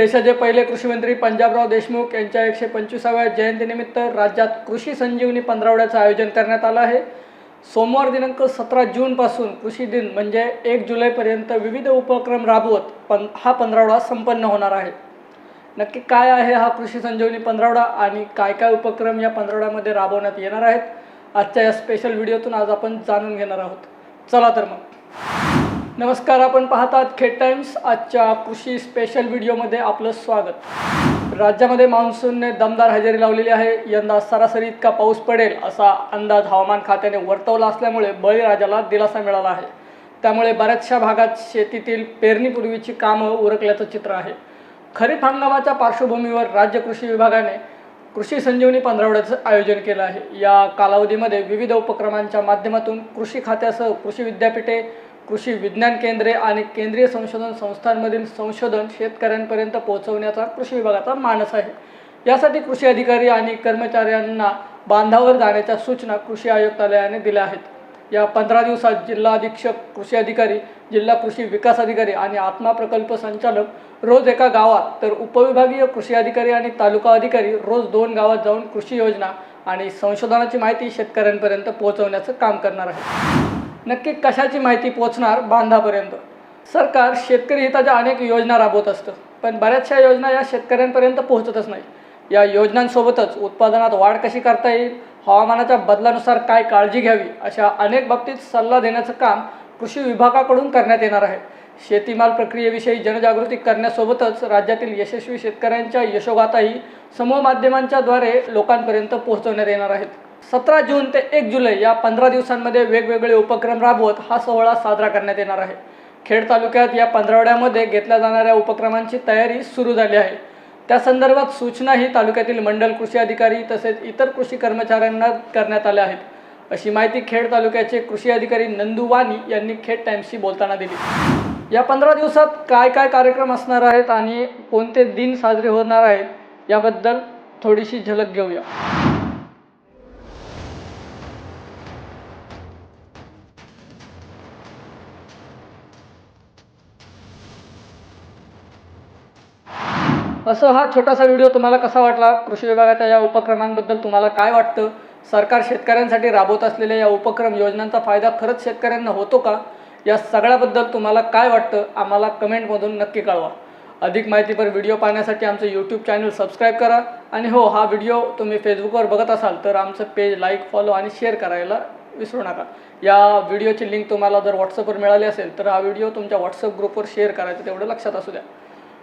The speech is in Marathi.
देशाचे पहिले कृषीमंत्री पंजाबराव देशमुख यांच्या एकशे पंचवीसाव्या जयंतीनिमित्त राज्यात कृषी संजीवनी पंधरावड्याचं आयोजन करण्यात आलं आहे. सोमवार दिनांक सतरा जूनपासून कृषी दिन म्हणजे एक जुलैपर्यंत विविध उपक्रम राबवत पं हा पंधरावडा संपन्न होणार आहे. नक्की काय आहे हा कृषी संजीवनी पंधरावडा आणि काय काय उपक्रम या पंधरावड्यामध्ये राबवण्यात येणार आहेत? आजच्या या स्पेशल व्हिडिओतून आज आपण जाणून घेणार आहोत. चला तर मग. नमस्कार आपण पाहतात खेड टाइम्स. आजच्या कृषी स्पेशल व्हिडिओमध्ये आपलं स्वागत. राज्यामध्ये मान्सूनने दमदार हजेरी लावलेली आहे. यंदा सरासरी इतका पाऊस पडेल असा अंदाज हवामान खात्याने वर्तवला असल्यामुळे बळीराजाला दिलासा मिळाला आहे. त्यामुळे बऱ्याचशा भागात शेतीतील पेरणीपूर्वीची कामं उरकल्याचं चित्र आहे. खरीप हंगामाच्या पार्श्वभूमीवर राज्य कृषी विभागाने कृषी संजीवनी पंधरवड्याचं आयोजन केलं आहे. या कालावधीमध्ये विविध उपक्रमांच्या माध्यमातून कृषी खात्यासह कृषी विद्यापीठे कृषी विज्ञान केंद्रे आणि केंद्रीय संशोधन संस्थांमधील संशोधन शेतकऱ्यांपर्यंत पोहोचवण्याचा कृषी विभागाचा मानस आहे. यासाठी कृषी अधिकारी आणि कर्मचाऱ्यांना बांधावर जाण्याच्या सूचना कृषी आयुक्तालयाने दिल्या आहेत. या पंधरा दिवसात जिल्हा अधीक्षक कृषी अधिकारी जिल्हा कृषी विकास अधिकारी आणि आत्मा प्रकल्प संचालक रोज एका गावात तर उपविभागीय कृषी अधिकारी आणि तालुका अधिकारी रोज दोन गावात जाऊन कृषी योजना आणि संशोधनाची माहिती शेतकऱ्यांपर्यंत पोहोचवण्याचं काम करणार आहे नक्की कशाची माहिती पोहोचणार बांधापर्यंत? सरकार शेतकरी हिताच्या अनेक योजना राबवत असतं पण बऱ्याचशा योजना या शेतकऱ्यांपर्यंत पोहोचतच नाही. या योजनांसोबतच उत्पादनात वाढ कशी करता येईल हवामानाच्या बदलानुसार काय काळजी घ्यावी अशा अनेक बाबतीत सल्ला देण्याचं काम कृषी विभागाकडून करण्यात येणार आहे. शेतीमाल प्रक्रियेविषयी जनजागृती करण्यासोबतच राज्यातील यशस्वी शेतकऱ्यांच्या यशोगाथाही समूह माध्यमांच्याद्वारे लोकांपर्यंत पोहोचवण्यात येणार आहेत. सतरा जून ते एक जुलै या पंधरा दिवसांमध्ये वेगवेगळे उपक्रम राबवत हा सोहळा साजरा करण्यात येणार आहे. खेड तालुक्यात या पंधरवड्यामध्ये घेतल्या जाणाऱ्या उपक्रमांची तयारी सुरू झाली आहे. त्या संदर्भात सूचनाही तालुक्यातील मंडल कृषी अधिकारी तसेच इतर कृषी कर्मचाऱ्यांना करण्यात आल्या आहेत. अशी माहिती खेड तालुक्याचे कृषी अधिकारी नंदू वानी यांनी खेड टाइम्सशी बोलताना दिली. या पंधरा दिवसात काय काय कार्यक्रम असणार आहेत आणि कोणते दिन साजरे होणार आहेत याबद्दल थोडीशी झलक घेऊया. असं हा छोटासा व्हिडिओ तुम्हाला कसा वाटला? कृषी विभागाच्या या उपक्रमांबद्दल तुम्हाला काय वाटतं? सरकार शेतकऱ्यांसाठी राबवत असलेल्या या उपक्रम योजनांचा फायदा खरंच शेतकऱ्यांना होतो का? या सगळ्याबद्दल तुम्हाला काय वाटतं? आम्हाला कमेंटमधून नक्की कळवा. अधिक माहितीपर व्हिडिओ पाहण्यासाठी आमचं यूट्यूब चॅनल सबस्क्राईब करा. आणि हो हा व्हिडिओ तुम्ही फेसबुकवर बघत असाल तर आमचं पेज लाईक फॉलो आणि शेअर करायला विसरू नका. या व्हिडिओची लिंक तुम्हाला जर व्हॉट्सअपवर मिळाली असेल तर हा व्हिडिओ तुमच्या व्हॉट्सअप ग्रुपवर शेअर करायचं तेवढं लक्षात असू द्या.